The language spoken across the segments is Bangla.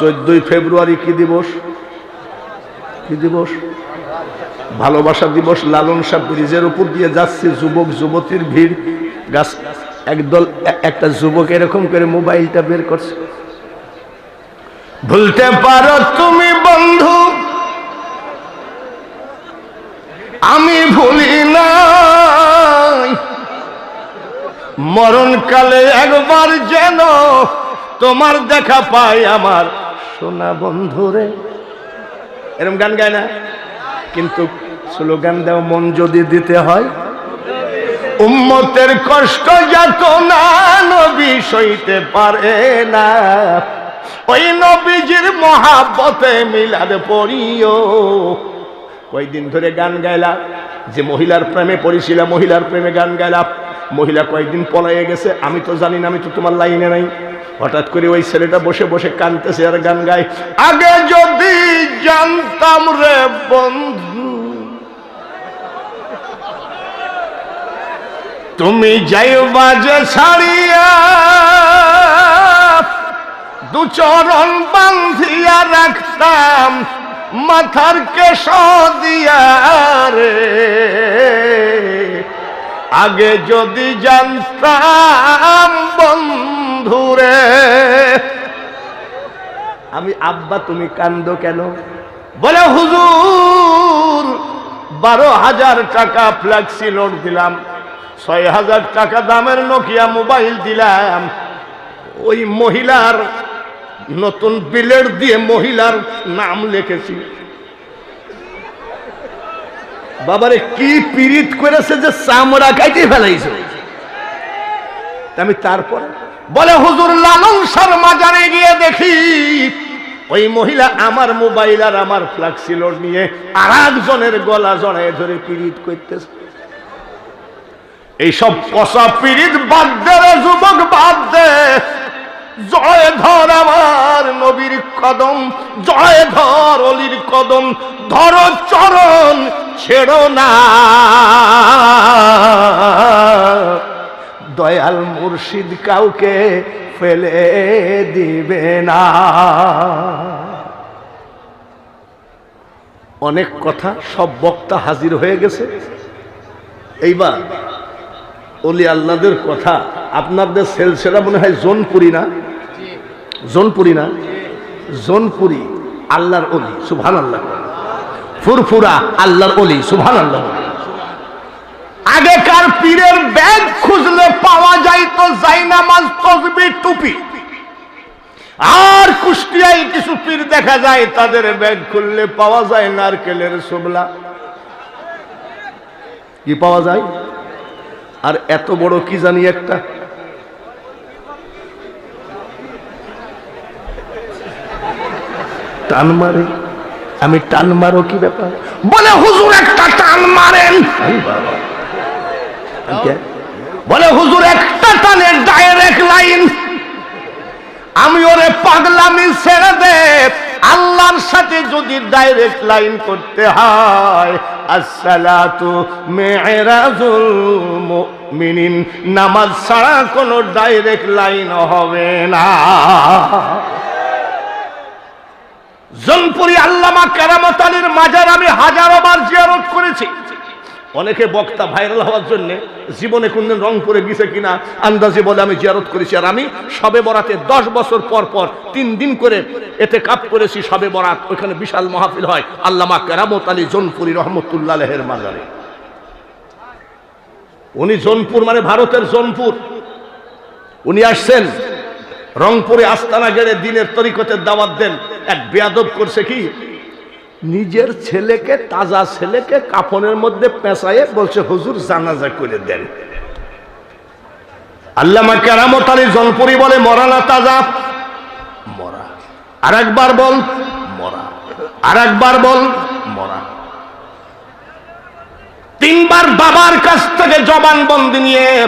চোদ্দই ফেব্রুয়ারি কি দিবস? কি দিবস? ভালোবাসা দিবস, লালন শাহ ব্রিজের উপর দিয়ে যাচ্ছে, যুবক, যুবতীর ভিড়। গাছ, একদল একটা যুবক এরকম করে মোবাইলটা বের করছে। ভুলতে পারো তুমি বন্ধু, আমি ভুলি নাই। মরণকালে একবার যেন তোমার দেখা পাই আমার সোনা বন্ধুরে। এরকম গান গায় না? কিন্তু স্লোগান দেওয়া মন যদি দিতে হয়। উম্মতের কষ্ট যত না, নবী সইতে পারে না। ওই নবীজির মহাব্বতে মিলাদ পড়িও কয়েকদিন ধরে গান গাইলা যে মহিলার প্রেমে পড়েছিল মহিলার প্রেমে গান গাইলা মহিলা কয়েকদিন পলাইয়ে গেছে, আমি তো জানি না, আমি তো তোমার লাইনে নাই। হঠাৎ করে ওই ছেলেটা বসে বসে কানতেছে আর গান গায়, আগে যদি জানতাম রে বন্ধু, তুমি যাই বাজে ছাড়িয়া দু চরণ বান্ধিয়া রাখতাম, মাথার কেশ দিয়া রে। আগে যদি জানতাম আব্বা, তুমি কান্দ কেন? বলে, হুজুর, বারো হাজার টাকা ফ্ল্যাক্সি লোড দিলাম, ছয় হাজার টাকা দামের নোকিয়া মোবাইল দিলাম। ওই মহিলার, নতুন বিলের দিয়ে মহিলার নাম লিখেছি। বাবারে, কি পীড়িত করেছে যে চামড়া কাইতে ফেলাইছে। আমি তারপর বলে, হুজুর, লালন শর্মা জানে গিয়ে দেখি ওই মহিলা আমার মোবাইল আর আমার ফ্লাক্সিলোর নিয়ে আর একজনের গলা জড়ায় ধরে পীড়িত করতেছে। এইসব কষা পীড়িত বাদ যুবক, বাদ দে। জয় ধর আমার নবীর কদম, জয় ধর অলির কদম, ধর চরণ ছেড়ো না। দয়াল মুর্শিদ কাউকে ফেলে দিবে না। অনেক কথা সব বক্তা হাজির হয়ে গেছে। এইবার অলি আল্লাদের কথা, আপনাদের সেলসেরা মনে হয় জোনপুরি না? জোনপুরি না? জোনপুরি আল্লাহর অলি সুভান আল্লাহ ফুরফুরা আল্লাহর অলি সুভান আল্লাহ আগেকার পীরের ব্যাগ খুঁজলে পাওয়া যায় তো জাইনামাজ তসবি টুপি। আর কুষ্টিয়ায় কিছু পীর দেখা যায়, তাদের ব্যাগ খুললে পাওয়া যায় নারকেলের সোবলা। কি পাওয়া যায়? আর এত বড় কি জানি একটা? টান মারে। আমি টান মারো কি ব্যাপার? বলে, হুজুর, একটা টান মারেন। বাবা। কে? বলে, হুজুর, একটা টানের ডাইরেক্ট লাইন। আমি ওরে পাগলামি ছেড়ে দে। আল্লাহর সাথে যদি ডাইরেক্ট লাইন করতে হয় নামাজ ছাড়া কোনো ডাইরেক্ট লাইন হবে না। জনপুরি আল্লামা কেরামত আলীর মাজার আমি হাজারো বার জিয়ারত করেছি। অনেকে বক্তা ভাইরাল হওয়ার জন্য জীবনে কোনদিন রংপুরে গেছে কিনা আন্দাজে বলে আমি জিয়ারত করেছি। আর আমি সবে বরাতে দশ বছর পর পর তিন দিন করে এতে কাপ করেছি সবে বরাত। ওইখানে বিশাল মাহফিল হয়। আল্লামা কেরামত আলী জনপুরি রহমতুল্লাহের মাজারে। উনি জোনপুর মানে ভারতের জোনপুর। উনি আসছেন রংপুরে আস্তানা গেড়ে দিনের তরিকতের দাওয়াত দেন। এক বেয়াদব করছে কি? নিজের ছেলেকে, তাজা ছেলেকে কাফনের মধ্যে পেঁচায়ে বলছে, হুজুর, জানাজা করে দেন। আল্লামা কেরামত আলী জনপুরি বলে, মরা না তাজা? মরা। আর একবার বল, মরা। আর একবার বল, মরা। তিনবার বাবার কাছ থেকে জবানবন্দি নিয়ে,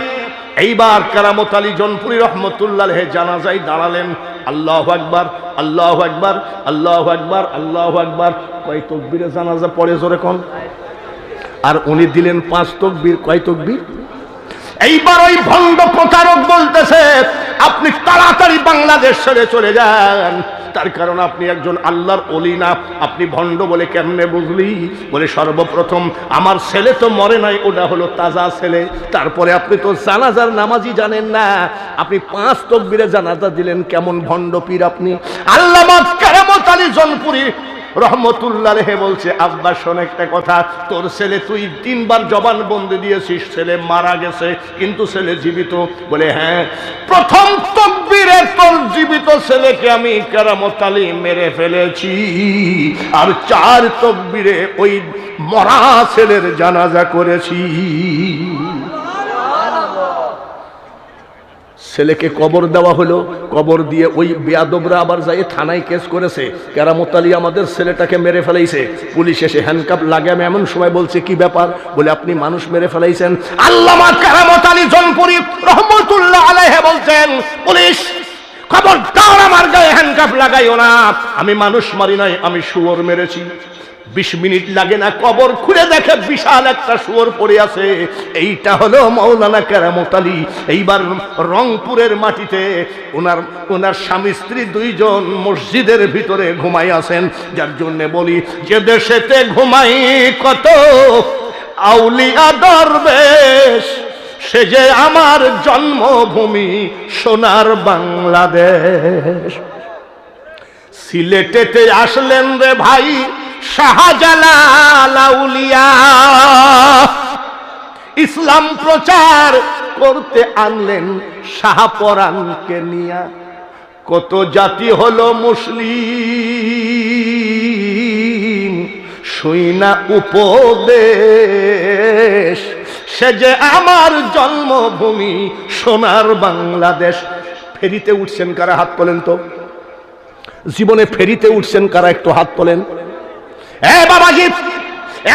এইবার কারামত আলী জনপুরি রহমতুল্লাহ জানাজাই দাঁড়ালেন। আল্লাহ একবার আল্লাহ একবার আল্লাহ একবার আল্লাহ একবার কয় তকবীরে জানাজা পড়ে জোরে কোন। আর উনি দিলেন পাঁচ তকবীর, কয় তকবীর? এইবার ওই ভণ্ড প্রচারক বলতেছে, আপনি তাড়াতাড়ি বাংলাদেশ ছেড়ে চলে যান। তার কারণ আপনি একজন আল্লাহর অলি না। আপনি ভণ্ড বলে কেমনে বুঝলি? বলে, সর্বপ্রথম আমার ছেলে তো মরে নাই, ওটা হলো তাজা ছেলে। তারপরে আপনি তো জানাজার নামাজি জানেন না। আপনি পাঁচ তকবিরে জানাজা দিলেন, কেমন ভণ্ড পীর আপনি। আল্লাহ কেরামত আলী জনপুরী রহমতুল্লাহ রেহে বলছে আব্বাস শোন একটা কথা, তোর ছেলে তুই তিনবার জবান বন্দি দিয়েছিস, ছেলে মারা গেছে, কিন্তু ছেলে জীবিত। বলে হ্যাঁ। প্রথম তকবিরে তোর জীবিত ছেলেকে আমি কেরামত আলী মেরে ফেলেছি। আর চার তকবিরে ওই মরা ছেলের জানাজা করেছি। ছেলেকে কবর দেওয়া হলো, কবর দিয়ে ওই বেয়াদবরা আবার যাই থানায় কেস করেছে। কেরামত আলী আমাদের ছেলেটাকে মেরে ফেলাইছে। পুলিশ এসে হ্যান্ডকাপ লাগে, আমি এমন সময় বলছে, কি ব্যাপার? বলে, আপনি মানুষ মেরে ফেলাইছেন। আল্লামা কেরামত আলী জনপুরি রহমতুল্লাহ আলাইহে বলছেন, পুলিশ, খবরদার আমার গায়ে হ্যান্ডকাপ লাগাইও না। আমি মানুষ মারি নাই, আমি শুয়োর মেরেছি। বিশ মিনিট লাগে না, কবর খুলে দেখে বিশাল একটা শুয়োর পড়ে আছে। এইটা হলো মৌলানা কেরামত আলী। এইবার রংপুরের মাটিতে ওনার ওনার স্বামী স্ত্রী দুইজন মসজিদের ভিতরে ঘুমাই আছেন। যার জন্য বলি, যে দেশেতে ঘুমাই কত আউলিয়া দরবেশ, সে যে আমার জন্মভূমি সোনার বাংলাদেশ। সিলেটেতে আসলেন রে ভাই শাহজালাল আউলিয়া। ইসলাম প্রচার করতে আনলেন শাহপরানকে নিয়া। কত জাতি হলো মুসলিম শুইনা উপদেশ। সে যে আমার জন্মভূমি, সোনার বাংলাদেশ। ফেরিতে উঠছেন কারা? হাত তোলেন তো। জীবনে ফেরিতে উঠছেন কারা? একটু হাত তোলেন। এ বাবাজি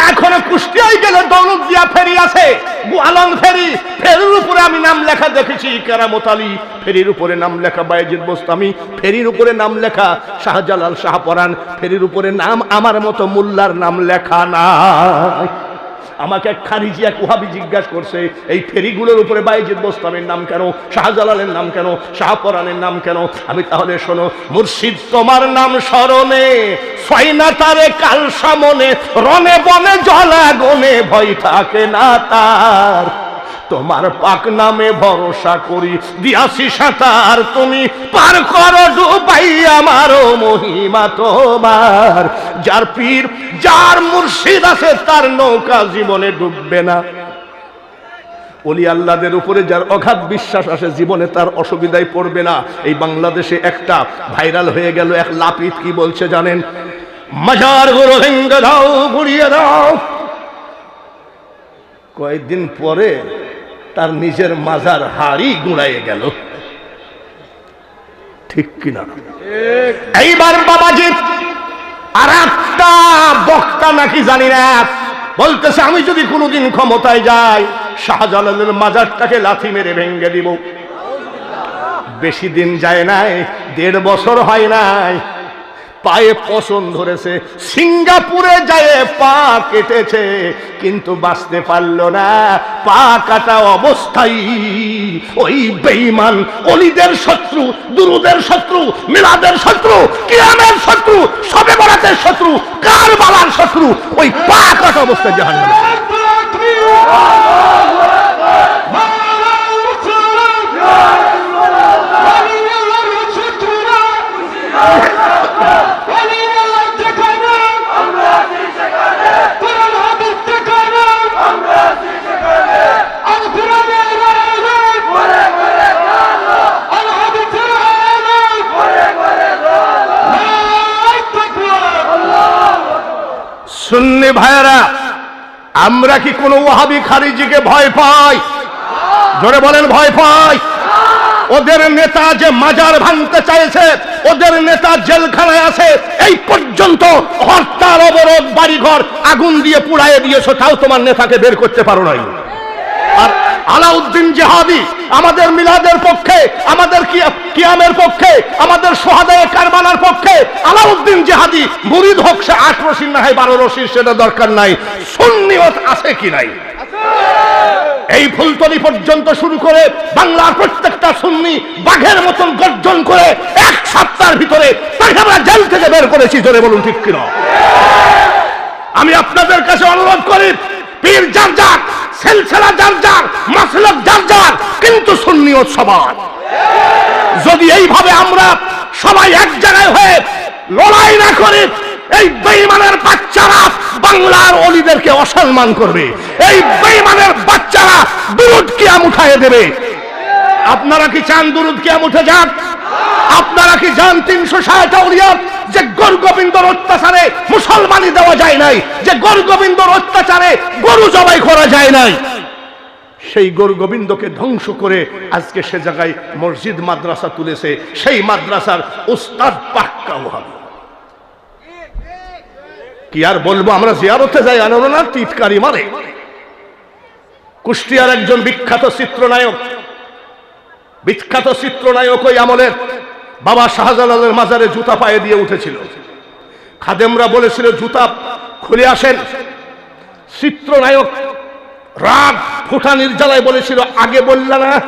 এখনও কুষ্টিয়ায় গেলে দৌলত দিয়া ফেরি আছে। গোয়ালং ফেরি। ফেরির উপরে আমি নাম লেখা দেখেছি, কেরামত আলী। ফেরির উপরে নাম লেখা বাইজিদ বোস্তামি। ফেরির উপরে নাম লেখা শাহজালাল শাহপরান ফেরির উপরে নাম আমার মতো মোল্লার নাম লেখা নাই। আমাকে এক খারিজি এক ওহাবি জিজ্ঞাসা করছে, এই ফেরিগুলোর উপরে বাইজিদ বোস্তামের নাম কেন? শাহজালালের নাম কেন? শাহপরানের নাম কেন? আমি তাহলে শোনো, মুর্শিদ, তোমার নাম স্মরণে ছয়না কাল সামনে রনে বনে জলা গনে ভয় থাকে না তার। তোমার পাক নামে ভরসা করি। দিয়াছি সাঁতার তুমি, পার করো ডুবাই আমারও মহিমা তোমার। যার পীর, যার মুর্শিদ আছে, তার নৌকা জীবনে ডুববে না। অলি আল্লাদের উপরে যার অগাধ বিশ্বাস আসে, জীবনে তার অসুবিধায় পড়বে না। এই বাংলাদেশে একটা ভাইরাল হয়ে গেল এক লাপিত, কি বলছে জানেন? মাজারগুলো ভেঙ্গে দাও ঘুরিয়ে দাও। কয়েকদিন পরে তার নিজের মাজার হাড়ি গুড়াইয়ে গেল। ঠিক কিনা এইবার বাবাজি আর একটা বক্তা নাকি জানি না। বলতেছে, আমি যদি কোনোদিন ক্ষমতায় যাই, শাহজালালের মাজারটাকে লাথি মেরে ভেঙ্গে দিব। বেশি দিন যায় নাই, দেড় বছর হয় নাই পায়ে পশন ধরেছে, সিঙ্গাপুরে যায় পা কেটেছে, কিন্তু বাঁচতে পারল না। পা কাটা অবস্থায় ওই বেইমান অলিদের শত্রু, দুরুদের শত্রু, মিলাদের শত্রু কিরামের শত্রু, সবে বরাতের শত্রু কার বালার শত্রু, ওই পা কাটা অবস্থায় জাহান্ন আমরা কি কোনো ওয়াহাবি খারিজিকে ভয় পাই? জোরে বলেন, ভয় পাই। ওদের নেতা যে মাজার ভাঙতে চাইছে, ওদের নেতা জেলখানায় আছে, এই পর্যন্ত হরতাল, অবরোধ, বাড়িঘর আগুন দিয়ে পুড়াইয়ে দিয়েছ, তাও তোমার নেতাকে বের করতে পারো নাই। আলাউদ্দিন জেহাদি আমাদের মিলাদের পক্ষে, আমাদের কিয়ামের পক্ষে, আমাদের সোহাদায় কারবালার পক্ষে আলাউদ্দিন জেহাদি মুরিদ হোক সে আট রশির না হয়, বারো রশির সেটা দরকার নাই। সুন্নিয়ত আছে কি নাই? এই ফুলতলি পর্যন্ত শুরু করে বাংলার প্রত্যেকটা সুন্নি বাঘের মতন গর্জন করে এক সপ্তাহ ঘণ্টার ভিতরে তাকে আমরা জেল থেকে বের করেছি, জোরে বলুন ঠিক কিনা? আমি আপনাদের কাছে অনুরোধ করি, পীর যার যার সেলসেলা যার যার মাসলক যার যার, কিন্তু সুন্নিও সবার যদি এইভাবে আমরা সবাই এক জায়গায় হয়ে লড়াই না করি, এই বেইমানের বাচ্চারা বাংলার অলিদেরকে অসম্মান করবে। এই বেইমানের বাচ্চারা দুরুদ কিয়াম উঠায় দেবে। আপনারা কি চান দুরুদ কিয়াম উঠে যাক? আপনারা কি জান তিনশো ষাট যে গর গোবিন্দর অত্যাচারে মুসলমানি দেওয়া যায় নাই, যে গর গোবিন্দর অত্যাচারে গরু জবাই করা যায় নাই। সেই গরু গোবিন্দকে ধ্বংস করে আজকে সে জায়গায় মসজিদ, মাদ্রাসা তুলেছে, সেই মাদ্রাসার উস্তাদ পাক্কা ওহাবি কি আর বলব, আমরা জিয়ারতে যাই আনন্দ না টিটকারি মারে। কুষ্টিয়ার একজন বিখ্যাত চিত্রনায়ক বিখ্যাত চিত্রনায়ক ওই আমলের বাবা শাহজালালের মাজারে জুতা পায়ে দিয়ে উঠেছিল। খাদেমরা বলেছিল, জুতা খুলে আসেন। চিত্রনায়ক রাগ ফুটা নির্জালায় বলেছিল, আগে বললা না,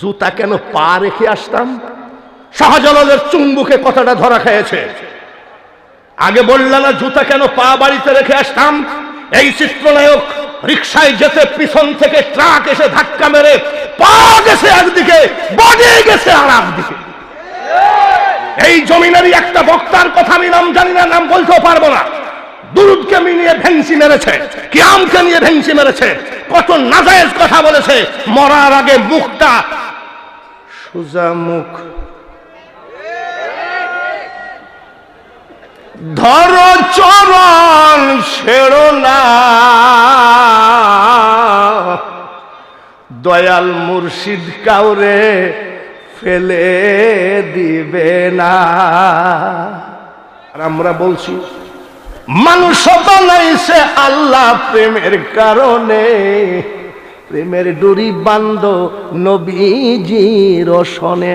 জুতা কেন পা রেখে আসতাম? শাহজালালের চুম্বুকে কথাটা ধরা খেয়েছে। আগে বললা না, জুতা কেন পা বাড়িতে রেখে আসতাম? এই চিত্রনায়ক রিক্সায় যেতে পিছন থেকে ট্রাক এসে ধাক্কা মেরে পা গেছে একদিকে বডি গেছে আর একদিকে এই জমিনেরই একটা বক্তার কথা আমি নাম জানি না, নাম বলতেও পারব না। দুরুদকে নিয়ে ভেংসি মেরেছে, কিয়ামকে নিয়ে ভেংসি মেরেছে, কত নাজায়েজ কথা বলেছে, মরার আগে মুখটা সোজা মুখ। ধর চরণ, ছেড়ো না। দয়াল মুর্শিদ কাউরে ফেলে দিবে না। আর আমরা বলছি, মানুষ বানাইছে আল্লাহ প্রেমের কারণে। প্রেমের ডুরি বান্ধ নবীজির রসনে